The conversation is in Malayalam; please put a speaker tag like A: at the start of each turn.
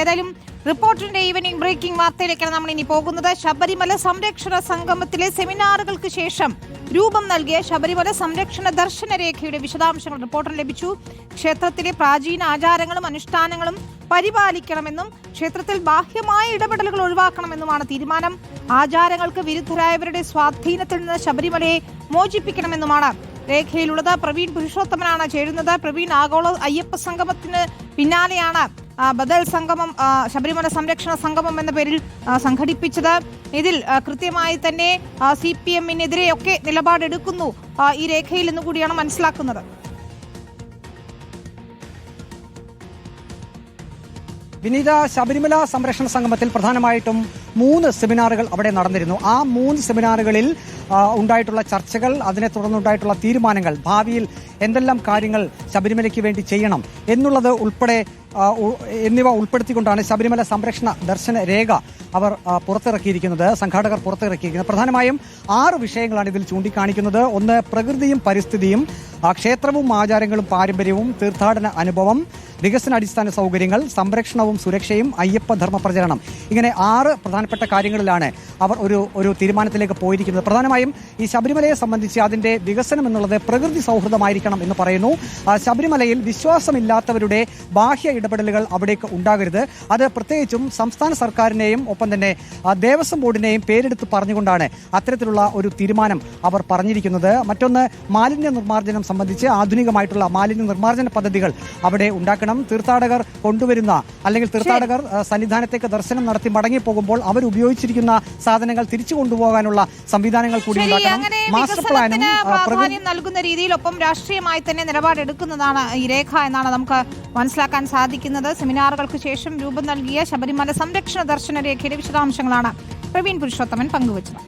A: ഏതായാലും റിപ്പോർട്ടിന്റെ ഈവനിംഗ് ബ്രേക്കിംഗ് വാർത്തയിലേക്കാണ് നമ്മൾ ഇനി പോകുന്നത്. ശബരിമല സംരക്ഷണ സംഗമത്തിലെ സെമിനാറുകൾക്ക് ശേഷം രൂപം നൽകിയ ശബരിമല സംരക്ഷണ ദർശന രേഖയുടെ വിശദാംശങ്ങൾ റിപ്പോർട്ടർ ലഭിച്ചു. ക്ഷേത്രത്തിലെ പ്രാചീന ആചാരങ്ങളും അനുഷ്ഠാനങ്ങളും പരിപാലിക്കണമെന്നും ക്ഷേത്രത്തിൽ ബാഹ്യമായ ഇടപെടലുകൾ ഒഴിവാക്കണമെന്നുമാണ് തീരുമാനം. ആചാരങ്ങൾക്ക് വിരുദ്ധരായവരുടെ സ്വാധീനത്തിൽ നിന്ന് ശബരിമലയെ മോചിപ്പിക്കണമെന്നുമാണ് രേഖയിലുള്ളത്. പ്രവീൺ പുരുഷോത്തമനാണ് ചേരുന്നത്. പ്രവീൺ ആഗോള അയ്യപ്പ സംഗമത്തിന് പിന്നാലെയാണ് ബദൽ സംഗമം ശബരിമല സംരക്ഷണ സംഗമം എന്ന പേരിൽ സംഘടിപ്പിച്ചത്. ഇതിൽ കൃത്യമായി തന്നെ സി പി എമ്മിനെതിരെയൊക്കെ നിലപാടെടുക്കുന്നു ഈ രേഖയിൽ നിന്നുകൂടിയാണ് മനസ്സിലാക്കുന്നത്.
B: വിനീത ശബരിമല സംരക്ഷണ സംഗമത്തിൽ പ്രധാനമായിട്ടും മൂന്ന് സെമിനാറുകൾ അവിടെ നടന്നിരുന്നു. ആ മൂന്ന് സെമിനാറുകളിൽ ഉണ്ടായിട്ടുള്ള ചർച്ചകൾ അതിനെ തുടർന്നുണ്ടായിട്ടുള്ള തീരുമാനങ്ങൾ ഭാവിയിൽ എന്തെല്ലാം കാര്യങ്ങൾ ശബരിമലയ്ക്ക് വേണ്ടി ചെയ്യണം എന്നുള്ളത് ഉൾപ്പെടെ എന്നിവ ഉൾപ്പെടുത്തിക്കൊണ്ടാണ് ശബരിമല സംരക്ഷണ ദർശന രേഖ അവർ പുറത്തിറക്കിയിരിക്കുന്നത് സംഘാടകർ പുറത്തിറക്കിയിരിക്കുന്നത്. പ്രധാനമായും ആറ് വിഷയങ്ങളാണ് ഇതിൽ ചൂണ്ടിക്കാണിക്കുന്നത്. ഒന്ന് പ്രകൃതിയും പരിസ്ഥിതിയും ക്ഷേത്രവും ആചാരങ്ങളും പാരമ്പര്യവും തീർത്ഥാടന അനുഭവം വികസന അടിസ്ഥാന സൗകര്യങ്ങൾ സംരക്ഷണവും സുരക്ഷയും അയ്യപ്പ ധർമ്മ പ്രചരണം. ഇങ്ങനെ ആറ് പ്രധാനപ്പെട്ട കാര്യങ്ങളിലാണ് അവർ ഒരു ഒരു തീരുമാനത്തിലേക്ക് പോയിരിക്കുന്നത്. പ്രധാനമായും ഈ ശബരിമലയെ സംബന്ധിച്ച് അതിന്റെ വികസനം എന്നുള്ളത് പ്രകൃതി സൗഹൃദമായിരിക്കണം എന്ന് പറയുന്നു. ശബരിമലയിൽ വിശ്വാസമില്ലാത്തവരുടെ ബാഹ്യ ഇടപെടലുകൾ അവിടേക്ക് ഉണ്ടാകരുത്. അത് പ്രത്യേകിച്ചും സംസ്ഥാന സർക്കാരിനെയും ഒപ്പം തന്നെ ദേവസ്വം ബോർഡിനെയും പേരെടുത്ത് പറഞ്ഞുകൊണ്ടാണ് അത്തരത്തിലുള്ള ഒരു തീരുമാനം അവർ പറഞ്ഞിരിക്കുന്നത്. മറ്റൊന്ന് മാലിന്യ നിർമ്മാർജനം സംബന്ധിച്ച് ആധുനികമായിട്ടുള്ള മാലിന്യ നിർമ്മാർജന പദ്ധതികൾ അവിടെ ഉണ്ടാക്കണം. തീർത്ഥാടകർ കൊണ്ടുവരുന്ന അല്ലെങ്കിൽ തീർത്ഥാടകർ സന്നിധാനത്തേക്ക് ദർശനം നടത്തി മടങ്ങി പോകുമ്പോൾ അവർ ഉപയോഗിച്ചിരിക്കുന്ന സാധനങ്ങൾ തിരിച്ചു കൊണ്ടുപോകാനുള്ള സംവിധാനങ്ങൾ കൂടി മാസ്റ്റർ പ്ലാനും
A: പ്രാധാന്യം നൽകുന്ന രീതിയിൽ ഒപ്പം രാഷ്ട്രീയമായി തന്നെ നിലപാടെടുക്കുന്നതാണ് ഈ രേഖ എന്നാണ് നമുക്ക് മനസ്സിലാക്കാൻ സാധിക്കുന്നത്. സെമിനാറുകൾക്ക് ശേഷം രൂപം നൽകിയ ശബരിമല സംരക്ഷണ ദർശന രേഖയുടെ വിശദാംശങ്ങളാണ് പ്രവീൺ പുരുഷോത്തമൻ പങ്കുവച്ചത്.